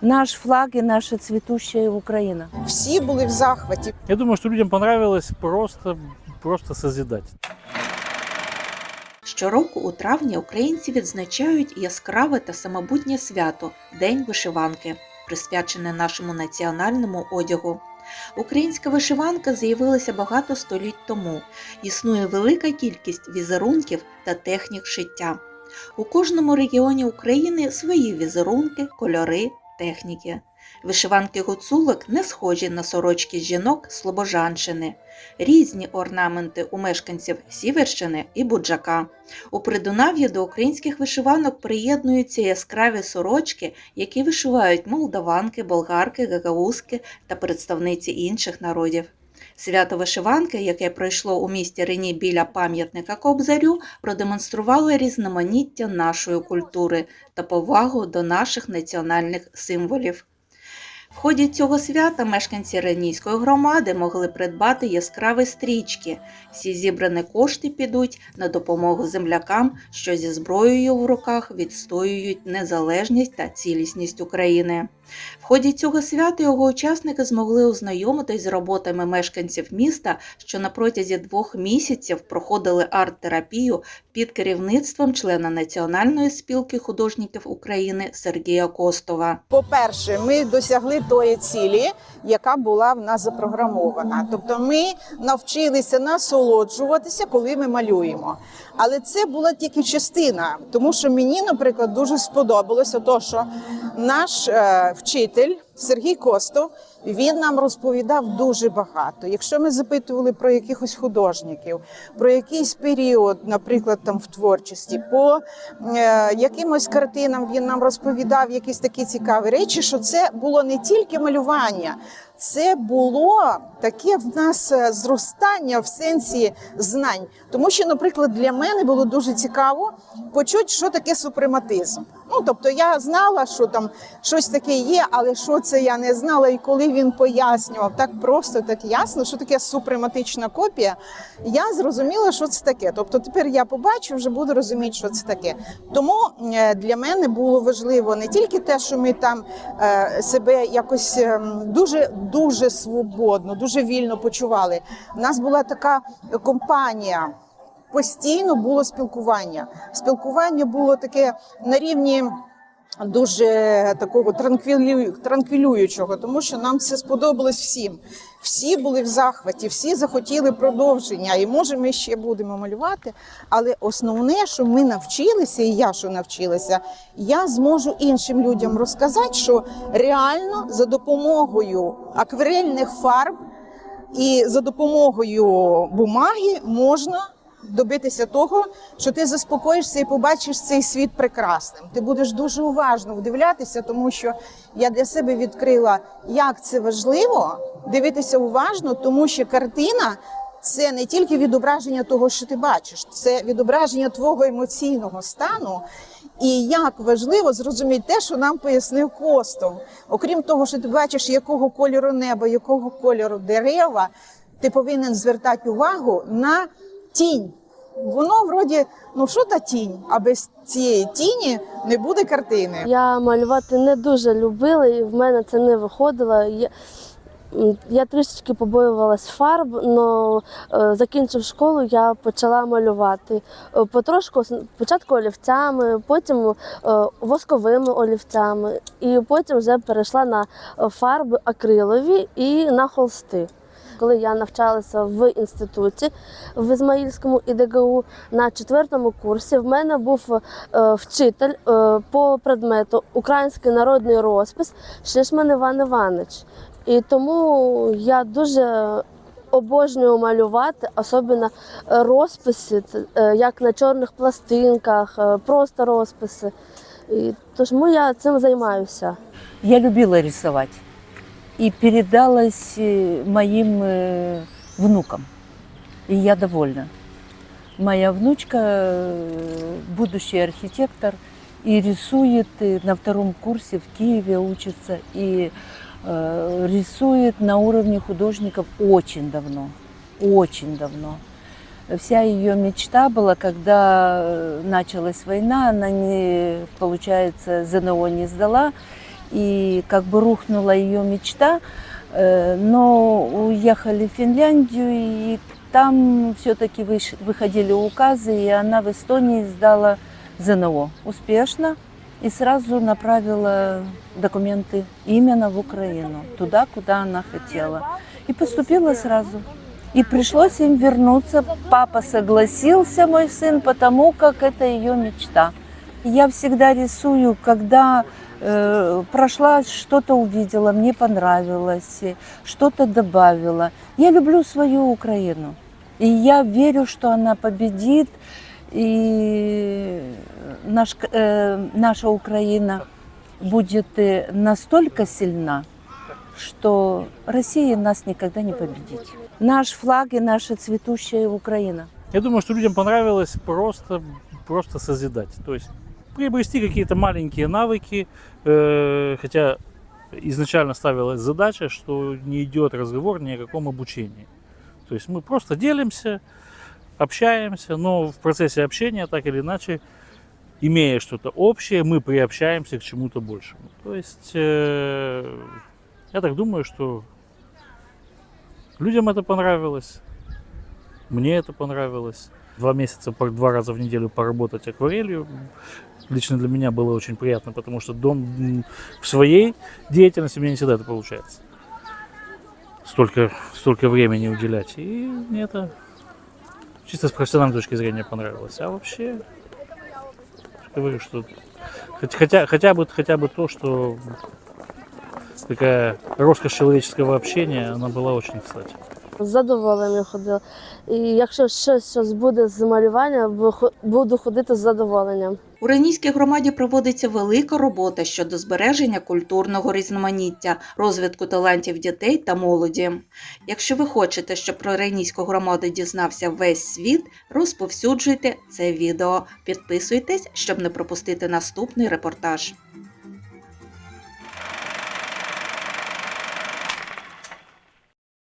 наш флаг и наша цветущая Украина. Всі були в захваті. Я думаю, что людям понравилось просто, просто созидать. Щороку у травні українці відзначають яскраве та самобутнє свято День вишиванки, присвячене нашому національному одягу. Українська вишиванка з'явилася багато століть тому. Існує велика кількість візерунків та технік шиття. У кожному регіоні України свої візерунки, кольори, техніки. Вишиванки гуцулок не схожі на сорочки жінок Слобожанщини, різні орнаменти у мешканців Сіверщини і Буджака. У Придунав'ї до українських вишиванок приєднуються яскраві сорочки, які вишивають молдаванки, болгарки, гагаузки та представниці інших народів. Свято вишиванки, яке пройшло у місті Рені біля пам'ятника Кобзарю, продемонструвало різноманіття нашої культури та повагу до наших національних символів. В ході цього свята мешканці Ренійської громади могли придбати яскраві стрічки. Всі зібрані кошти підуть на допомогу землякам, що зі зброєю в руках відстоюють незалежність та цілісність України. В ході цього свята його учасники змогли ознайомитись з роботами мешканців міста, що на протязі двох місяців проходили арт-терапію під керівництвом члена Національної спілки художників України Сергія Костова. По-перше, ми досягли тої цілі, яка була в нас запрограмована. Тобто ми навчилися насолоджуватися, коли ми малюємо. Але це була тільки частина, тому що мені, наприклад, дуже сподобалося то, що наш е, вчитель Сергій Костов він нам розповідав дуже багато. Якщо ми запитували про якихось художників, про якийсь період, наприклад, там в творчості, по е, якимось картинам він нам розповідав якісь такі цікаві речі, що це було не тільки малювання, це було таке в нас е, зростання в сенсі знань. Тому що, наприклад, для мене було дуже цікаво почути, що таке супрематизм. Ну тобто я знала, що там щось таке є, але що це я не знала. І коли він пояснював так просто, так ясно, що таке супрематична копія, я зрозуміла, що це таке. Тобто тепер я побачу, вже буду розуміти, що це таке. Тому е, для мене було важливо не тільки те, що ми там е, себе якось ем, дуже дуже свободно, дуже вільно почували. У нас була така компанія. Постійно було спілкування. Спілкування було таке на рівні дуже такого транквілю... транквілюючого, тому що нам це сподобалось всім. Всі були в захваті, всі захотіли продовження. І може ми ще будемо малювати. Але основне, що ми навчилися, і я що навчилася, я зможу іншим людям розказати, що реально за допомогою акварельних фарб і за допомогою бумаги можна добитися того, що ти заспокоїшся і побачиш цей світ прекрасним. Ти будеш дуже уважно вдивлятися, тому що я для себе відкрила, як це важливо дивитися уважно, тому що картина. Це не тільки відображення того, що ти бачиш, це відображення твого емоційного стану. І як важливо зрозуміти те, що нам пояснив Костов. Окрім того, що ти бачиш, якого кольору неба, якого кольору дерева, ти повинен звертати увагу на тінь. Воно вроді, ну що та тінь, а без цієї тіні не буде картини. Я малювати не дуже любила, і в мене це не виходило. Я, я трішечки побоювалась фарб, але закінчив школу, я почала малювати. Е, Потрошку спочатку олівцями, потім е, восковими олівцями, і потім вже перейшла на е, фарби акрилові і на холсти. Коли я навчалася в інституті в Ізмаїльському ІДГУ на четвертому курсі, в мене був е, вчитель е, по предмету Український народний розпис Шишман Іван Іванович. І тому я дуже обожнюю малювати, особливо розписи, е, як на чорних пластинках, просто розписи. І тому я цим займаюся. Я любила рисовать и передалась э, моим э, внукам. И я довольна. Моя внучка э, будущий архитектор и рисует э, на втором курсе в Киеве учится и э, рисует на уровне художников очень давно, очень давно. Вся ее мечта была, когда э, началась война, она не, получается, ЗНО не сдала, и как бы рухнула ее мечта, э, но уехали в Финляндию, и там все-таки выходили указы, и она в Эстонии сдала ЗНО успешно и сразу направила документы именно в Украину, туда, куда она хотела. И поступила сразу. И пришлось им вернуться. Папа согласился, мой сын, потому как это ее мечта. Я всегда рисую, когда э, прошла, что-то увидела, мне понравилось, э, что-то добавила. Я люблю свою Украину. И я верю, что она победит, и наш, э, наша Украина будет э, настолько сильна, что Россия нас никогда не победит. Наш флаг и наша цветущая Украина. Я думаю, что людям понравилось просто, просто созидать. То есть приобрести какие-то маленькие навыки, э, хотя изначально ставилась задача, что не идет разговор ни о каком обучении. То есть мы просто делимся, общаемся, но в процессе общения, так или иначе, имея что-то общее, мы приобщаемся к чему-то большему. То есть э, я так думаю, что людям это понравилось, мне это понравилось. Два месяца, два раза в неделю поработать акварелью лично для меня было очень приятно, потому что дом в своей деятельности меня не всегда это получается. Столько, столько времени уделять. И мне это чисто с профессиональной точки зрения понравилось. А вообще, говорю, что хотя, хотя, бы, хотя бы то, что такая роскошь человеческого общения, она была очень кстати. З задоволенням ходила. І якщо щось, щось буде з малювання, буду ходити з задоволенням. У Ренійській громаді проводиться велика робота щодо збереження культурного різноманіття, розвитку талантів дітей та молоді. Якщо ви хочете, щоб про Ренійську громаду дізнався весь світ, розповсюджуйте це відео, підписуйтесь, щоб не пропустити наступний репортаж.